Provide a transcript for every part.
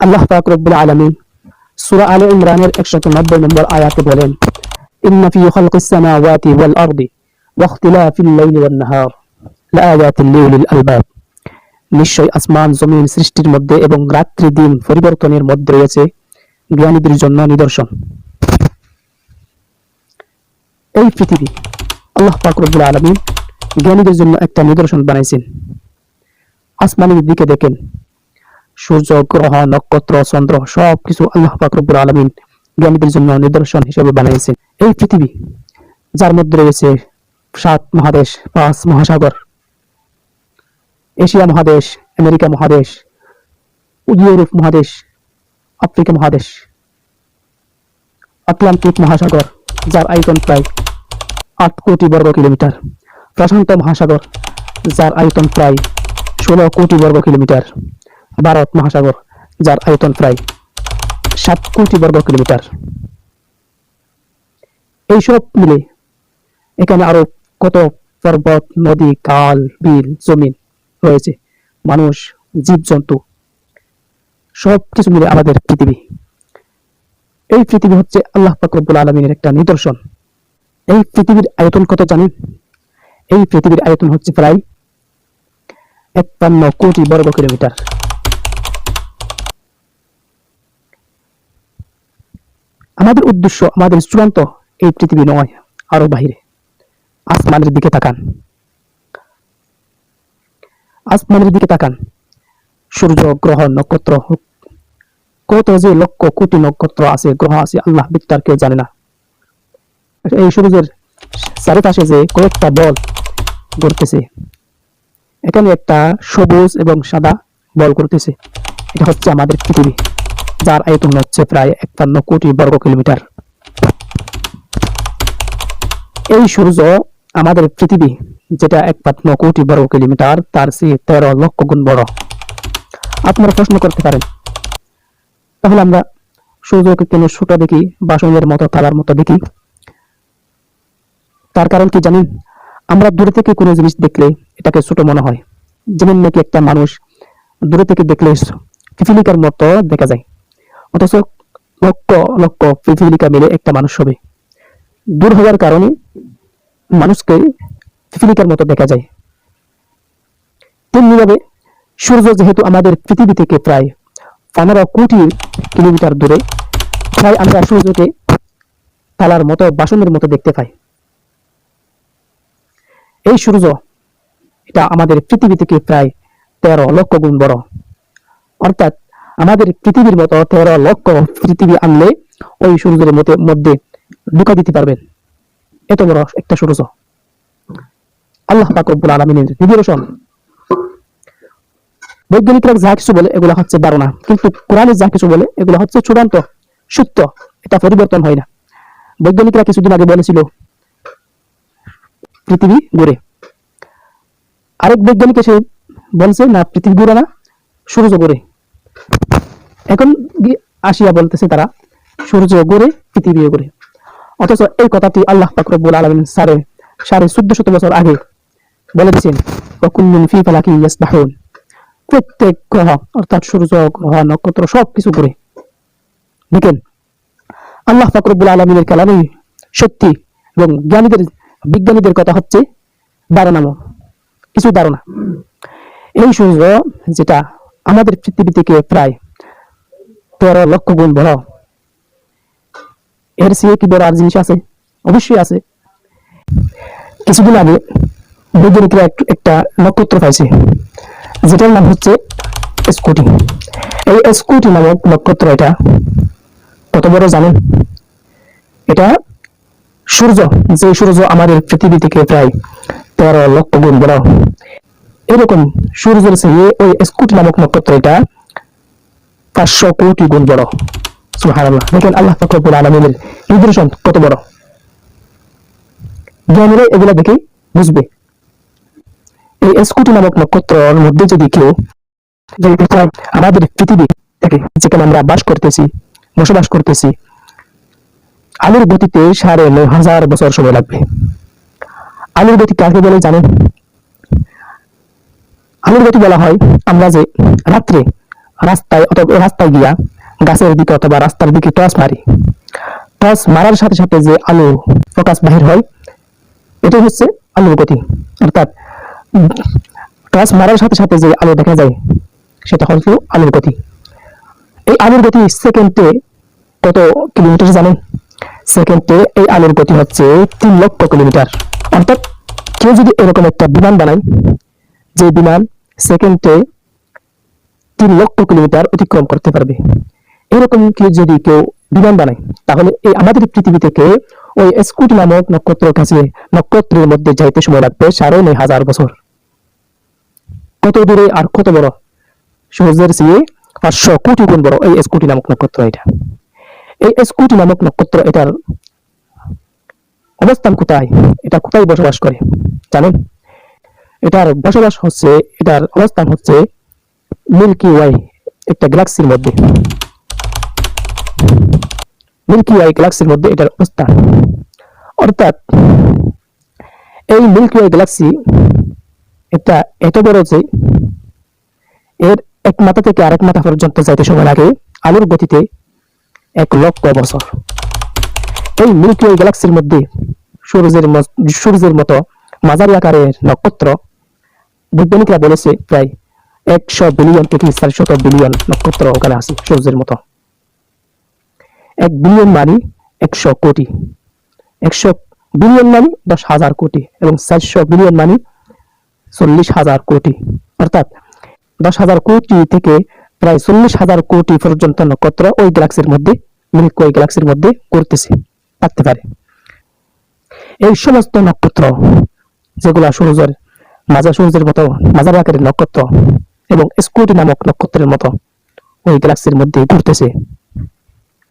আল্লাহ পাক রব্বুল আলামিন সূরা আলে ইমরানের 190 নম্বর আয়াতে বলেন, ইন্না ফি সামাওয়াতি ওয়াল আরদি ওয়াখতিলাফিল লাইলি ওয়ান নাহার লাআয়াতিন লিউলিল আলবাব। নিশ্চয় আসমান, জমিন সৃষ্টির মধ্যে এবং রাত্রি দিন পরিবর্তনের মধ্যে রয়েছে জ্ঞানীদের জন্য নিদর্শন। এই পৃথিবী আল্লাহ পাক রব্বুল আলামিন জ্ঞানীদের জন্য একটা নিদর্শন বানাইছেন। আসমানের দিকে দেখেন সূর্য, গ্রহ, নক্ষত্র, চন্দ্র সব কিছু আল্লাহ পাক রব্বুল আলামিন জ্ঞানীদের জন্য নিদর্শন হিসেবে বানিয়েছেন। এই পৃথিবী যার মধ্যে রয়েছে সাত মহাদেশ, পাঁচ মহাসাগর, এশিয়া মহাদেশ, আমেরিকা মহাদেশ, ইউরোপ মহাদেশ, আফ্রিকা মহাদেশ, আটলান্টিক মহাসাগর, যার আয়তন প্রায় আট কোটি বর্গ কিলোমিটার, প্রশান্ত মহাসাগর, যার আয়তন প্রায় ষোলো কোটি বর্গ কিলোমিটার। ভারত মহাসাগর, যার আয়তন প্রায় সাত কোটি বর্গ কিলোমিটার। এইসব মিলে এখানে আরও কত পর্বত, নদী কাল বিল, জমিন রয়েছে। মানুষ, জীবজন্তু, সব কিছু মিলে আমাদের পৃথিবী। এই পৃথিবী হচ্ছে আল্লাহ ফাকরুল আলমিনের একটা নিদর্শন। এই পৃথিবীর আয়তন কত জানেন? এই পৃথিবীর আয়তন হচ্ছে প্রায় একান্ন কোটি বর্গ কিলোমিটার। আমাদের উদ্দেশ্য, আমাদের চূড়ান্ত এই পৃথিবী নয়, আরও বাহিরে। আসমানের দিকে তাকান। আসমানের দিকে তাকান। সূর্য, গ্রহ, নক্ষত্র কত যে লক্ষ কোটি নক্ষত্র আছে, গ্রহ আছে, আল্লাহ বিত্তার কেউ জানে না। এই সূর্যের চারিপাশে যে কয়েকটা বল ঘুরতেছে এখানে একটা সবুজ এবং সাদা বল করতেছে এটা হচ্ছে আমাদের পৃথিবী। যার আয়তন হচ্ছে প্রায় একান্ন কোটি বর্গ কিলোমিটার। এই সূর্য আমাদের পৃথিবী, যেটা একান্ন কোটি বর্গ কিলোমিটার, তার চেয়ে তেরো লক্ষ গুণ বড়। আপনারা প্রশ্ন করতে পারেন, তাহলে আমরা সূর্যকে কেন ছোট দেখি, বাসনের মতো থালার মতো দেখি? তার কারণ কি জানেন? আমরা দূরে থেকে কোনো জিনিস দেখলে এটাকে ছোট মনে হয়। যেমন নাকি একটা মানুষ দূরে থেকে দেখলে পিপিলিকার মতো দেখা যায়। অথচ লক্ষ লক্ষ পিপিলিকা মিলে একটা মানুষ হবে। দূর হওয়ার কারণে মানুষকে পিপিলিকার মতো দেখা যায়। তেমনিভাবে সূর্য যেহেতু আমাদের পৃথিবী থেকে প্রায় পনেরো কোটি কিলোমিটার দূরে প্রায় আমরা সূর্যকে থালার মতো, বাসনের মতো দেখতে পাই। এই সূর্য এটা আমাদের পৃথিবী থেকে প্রায় তেরো লক্ষ গুণ বড়। অর্থাৎ আমাদের পৃথিবীর মতো তেরো লক্ষ পৃথিবী আনলে ওই সূর্যের মধ্যে মধ্যে ঢুকা দিতে পারবেন। এত বড় একটা সূর্য। আল্লাহ পাক রব্বুল আলমিনের নিদর্শন। বৈজ্ঞানিকরা যা কিছু বলে, এগুলো হচ্ছে ধারণা। কিন্তু কোরআনে যা কিছু বলে, এগুলো হচ্ছে চূড়ান্ত, সত্য। এটা পরিবর্তন হয় না। বৈজ্ঞানিকরা কিছুদিন আগে বলেছিল, পৃথিবী ঘুরে। আরেক বৈজ্ঞানিক এসে বলছে, না, পৃথিবী ঘুরে না, সূর্য ঘুরে। এখন আসিয়া বলতেছে তারা, সূর্য ঘুরে পৃথিবী ঘুরে অথচ এই কথাটি আল্লাহ ফাকরবুল আলমিন সাড়ে সাড়ে চোদ্দ শত বছর আগে বলে দিচ্ছেন ওকুল্লুন ফি ফালাকি ইয়াসবাহুন। প্রত্যেক গ্রহ, অর্থাৎ সূর্য, গ্রহ, নক্ষত্র সব কিছু ঘুরে দেখেন, আল্লাহ ফাকরবুল আলমিনের কালামে সত্যি এবং জ্ঞানীদের, বিজ্ঞানীদের কথা হচ্ছে ধারণা কিছু ধারণা। এই সূর্য যেটা আমাদের পৃথিবী থেকে প্রায় তেরো লক্ষ গুণ বড় এর চেয়ে কি বড় জিনিস আছে? অবশ্যই আছে। কিছুদিন আগে বৈজ্ঞানিকরা একটু একটা নক্ষত্র পাইছে, যেটার নাম হচ্ছে স্কুটি। এই স্কুটি নামক নক্ষত্র এটা, কত বড় জানেন? এটা সূর্য যে সূর্য আমাদের পৃথিবী থেকে প্রায় তেরো লক্ষ গুণ বড়। এরকম সূর্যের চেয়ে ওই স্কুটি নামক নক্ষত্র এটা পাঁচশো কোটি গুণ বড়। সুবহানাল্লাহ। দেখেন, আল্লাহ ফাকরুল আলমিনের নিদর্শন কত বড়। জ্ঞানীরা এগুলা দেখে বুঝবে। এই স্কুটি নামক নক্ষত্রের মধ্যে যদি কেউ আমাদের পৃথিবী থেকে যেখানে আমরা বাস করতেছি, বসবাস করতেছি, আলোর গতিতে সাড়ে নয় হাজার বছর সময় লাগবে। আলোর গতি কাকে বলে জানেন? আলোর গতি বলা হয় আমরা যে রাত্রে রাস্তায় অথবা রাস্তায় গিয়া গাছের দিকে অথবা রাস্তার দিকে টর্চ মারি। টর্চ মারার সাথে সাথে যে আলো প্রকাশ বাহির হয়, এটাই হচ্ছে আলোর গতি। অর্থাৎ টর্চ মারার সাথে সাথে যে আলো দেখা যায়, সেটা হচ্ছে আলোর গতি। এই আলোর গতি সেকেন্ডে কত কিলোমিটার জানেন? সেকেন্ডে এই আলোর গতি হচ্ছে তিন লক্ষ কিলোমিটার। অর্থাৎ কেউ যদি এরকম একটা বিমান বানায়, যে বিমান সেকেন্ডে তিন লক্ষ কিলোমিটার অতিক্রম করতে পারবে। এরকম কি যদি কেউ বিমান বানায়, তাহলে এই আমাদের পৃথিবী থেকে ওই স্কুটি নামক নক্ষত্র কাছে, নক্ষত্রের মধ্যে যাইতে সময় লাগবে সাড়ে নয় হাজার বছর। কত দূরে আর কত বড়? সূর্যের চেয়ে পাঁচশো কোটি গুণ বড় এই স্কুটি নামক নক্ষত্র এটা। এই স্কুটি নামক নক্ষত্র এটার অবস্থান কোথায়? এটা কোথায় বসবাস করে? জানেন? এটার বসবাস হচ্ছে, এটার অবস্থান হচ্ছে মিল্কি ওয়াই একটা গ্যালাক্সির মধ্যে। মিল্কি ওয়াই গ্যালাক্সির মধ্যে এটার অবস্থান অর্থাৎ, এই মিল্কি ওয়াই গ্যালাক্সি এটা এত বড় যে, এর এক মাথা থেকে আরেক মাথা পর্যন্ত যাইতে সময় লাগে আলোর গতিতে এক লক্ষ বছর। এই মিল্কি ওয়াই গ্যালাক্সির মধ্যে সূর্যের সূর্যের মতো মাঝারি আকারের নক্ষত্র বৈজ্ঞানিকরা বলেছে প্রায় একশো বিলিয়ন বিলিয়ন নক্ষত্র ওখানে আছে, সূর্যের মতো। এক বিলিয়ন একশো কোটি। একশো বিলিয়ন দশ হাজার কোটি এবং চারশো বিলিয়ন চল্লিশ হাজার কোটি। অর্থাৎ দশ হাজার কোটি থেকে প্রায় চল্লিশ হাজার কোটি পর্যন্ত নক্ষত্র ওই গ্যালাক্সির মধ্যে মিল্কি ওই গ্যালাক্সির মধ্যে করতেছে, থাকতে পারে। এই সমস্ত নক্ষত্র, যেগুলা সূর্যের মাজা সূর্যের মতো মাঝারি আকারের নক্ষত্র এবং স্কুটি নামক নক্ষত্রের মতো ওই গ্যালাক্সির মধ্যে ঘুরতেছে।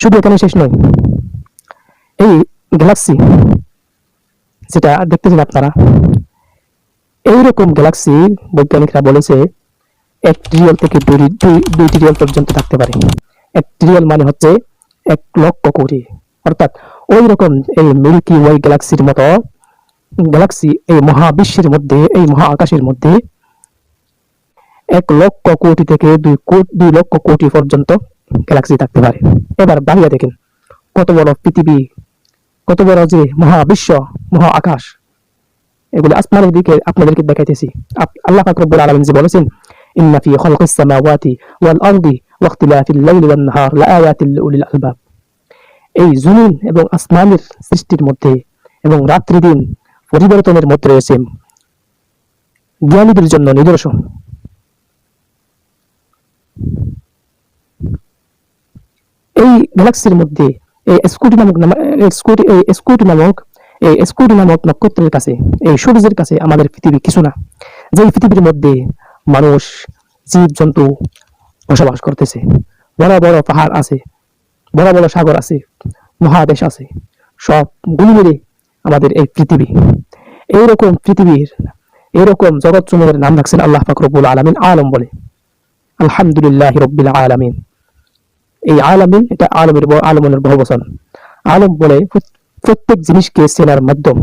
শুধু এখানে শেষ নয়, এই গ্যালাক্সি যেটা দেখতেছেন আপনারা, এইরকম গ্যালাক্সি বৈজ্ঞানিকরা বলেছে এক ট্রিলিয়ন থেকে দুই দুই পর্যন্ত থাকতে পারে। এক ট্রিলিয়ন মানে হচ্ছে এক লক্ষ কোটি। অর্থাৎ ওই রকম এই মিল্কি ওয়াই গ্যালাক্সির মতো গ্যালাক্সি এই মহাবিশ্বের মধ্যে, এই মহা আকাশের মধ্যে এক লক্ষ কোটি থেকে দুই কোটি দুই লক্ষ কোটি পর্যন্ত গ্যালাক্সি থাকতে পারে। এবার বাংলা দেখেন, কত বড় পৃথিবী, কত বড় যে মহাবিশ্ব মহা আকাশ এগুলো আসমানের দিকে আপনাদেরকে দেখাইতেছি। আল্লাহ পাক রব্বুল আলামিন যে বলেছেন, ইন্না ফি খালকিস সামাওয়াতি ওয়াল আরদি ওয়া ইখতিলাফিল লাইলি ওয়ান নাহার লাআয়াতিল লিউলিল আলবাব। এই জমিন এবং আসমানের সৃষ্টির মধ্যে এবং রাত্রি দিন পরিবর্তনের মধ্যে রয়েছে জ্ঞানীদের জন্য নিদর্শন। এই গ্যালাক্সির মধ্যে, এই স্কুটি নামক স্কুটি এই স্কুটি নামক এই স্কুটি নামক নক্ষত্রের কাছে, এই সূর্যের কাছে আমাদের পৃথিবী কিছু না। পৃথিবীর মধ্যে মানুষ জীব জন্তু বসবাস করতেছে। বড় বড় পাহাড় আছে, বড় বড় সাগর আছে, মহাদেশ আছে, সব গুলি মিলে আমাদের এই পৃথিবী। এইরকম পৃথিবীর এরকম জগৎ সমূহের নাম রাখছেন আল্লাহ ফাকরবুল আলমিন, আলম বলে। আলহামদুলিল্লাহ রব্বিল আলমিন। এই আলমিন এটা আলমের আলমনের বহুবচন আলম বলে প্রত্যেক জিনিসকে চেনার মাধ্যম,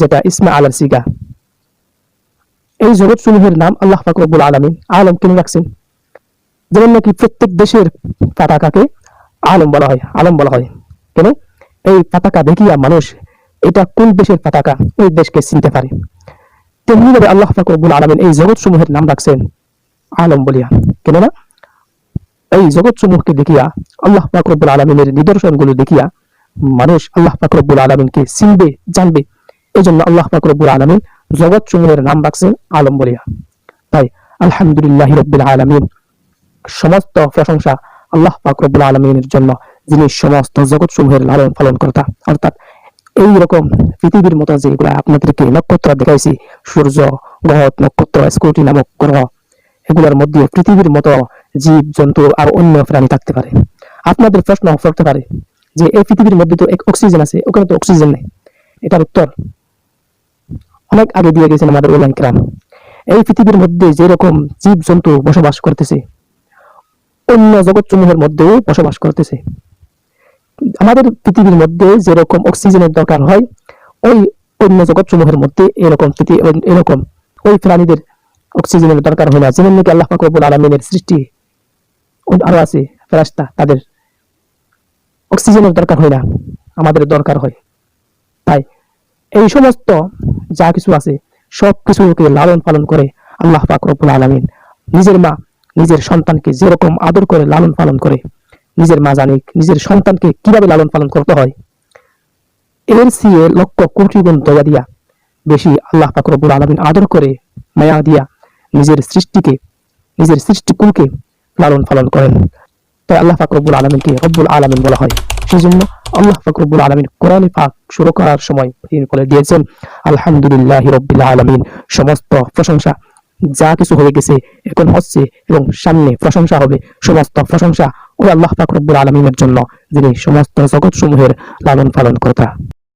যেটা ইসমা আলার সিগা। এই জগৎ সমূহের নাম আল্লাহ ফাকরবুল আলমিন আলম কেন রাখছেন। যেমন নাকি প্রত্যেক দেশের পতাকাকে আলম বলা হয়, আলম বলা হয়। কেন? এই পতাকা দেখিয়া মানুষ এটা কোন দেশের পতাকা ওই দেশকে চিনতে পারে? তেমনি ভাবে আল্লাহ ফাকরবুল আলমিন এই জগৎ সমূহের নাম রাখছেন আলম বলিয়া। কেননা, এই জগৎ সমূহকে দেখিয়া আল্লাহ ফাকরবুল আলমিনের নিদর্শনগুলো দেখিয়া মানুষ আল্লাহ ফাকরবুল আলমিনকে চিনবে, জানবে। এই জন্য আল্লাহ ফাকরবুল আলমিন জগৎ সমূহের নাম রাখছেন আলম বলিয়া। তাই আলহামদুলিল্লাহ রব্বিল আলমিন, সমস্ত প্রশংসা আল্লাহ পাক রব্বুল আলমিনের জন্য, যিনি সমস্ত জগৎ সমূহের লালন পালন কর্তা। অর্থাৎ এই রকম পৃথিবীর মতো যেগুলো আপনাদেরকে নক্ষত্র দেখাইছি, সূর্য, গ্রহ, নক্ষত্র, স্কুটি নামক গ্রহ এগুলোর মধ্যে পৃথিবীর মতো জীব জন্তু আর অন্য প্রাণী থাকতে পারে। আপনাদের প্রশ্ন করতে পারে যে এই পৃথিবীর মধ্যে তো এক অক্সিজেন আছে, ওখানে তো অক্সিজেন নেই। এটার উত্তর অনেক আগে দিয়ে গেছেন আমাদের ওলাইন ক্রাম এই পৃথিবীর মধ্যে যেরকম জীব জন্তু বসবাস করতেছে, অন্য জগৎ সমূহের মধ্যেও বসবাস করতেছে। আমাদের পৃথিবীর মধ্যে যেরকম অক্সিজেনের দরকার হয়, ওই অন্য জগৎ সমূহের মধ্যে এরকম এরকম ওই প্রাণীদের অক্সিজেনের দরকার হয় না। যেমন নাকি আল্লাহ ফাকরুল আলমিনের সৃষ্টি আরও আছে ফেরাস্তা তাদের অক্সিজেনের দরকার হয় না, আমাদের দরকার হয়। তাই এই সমস্ত যা কিছু আছে, সব কিছুকে লালন পালন করে আল্লাহ পাক রব্বুল আলামিন নিজের মা, নিজের সন্তানকে যেরকম আদর করে, লালন পালন করে, নিজের মা জানে নিজের সন্তানকে কীভাবে লালন পালন করতে হয়? এর সিয়ে লক্ষ কোটি গুণ দয়া দিয়া বেশি আল্লাহ পাক রব্বুল আলামিন আদর করে, মায়া দিয়া নিজের সৃষ্টিকে, নিজের সৃষ্টিকুলকে লালন পালন করেন। তাই আল্লাহ পাক রব্বুল আলমিনকে রব্বুল আলমিন বলা হয়। সেই জন্য আল্লাহ পাক রব্বুল আলমিন কোরআনে পাক শুরু করার সময় তিনি বলে দিয়েছেন, আলহামদুলিল্লাহ রব্বিল আলমিন সমস্ত প্রশংসা, যা কিছু হয়ে গেছে এখন হচ্ছে এবং সামনে প্রশংসা হবে, সমস্ত প্রশংসা ওই আল্লাহ পাক রব্বুল আলমিনের জন্য, যিনি সমস্ত জগৎ সমূহের লালন পালন কর্তা।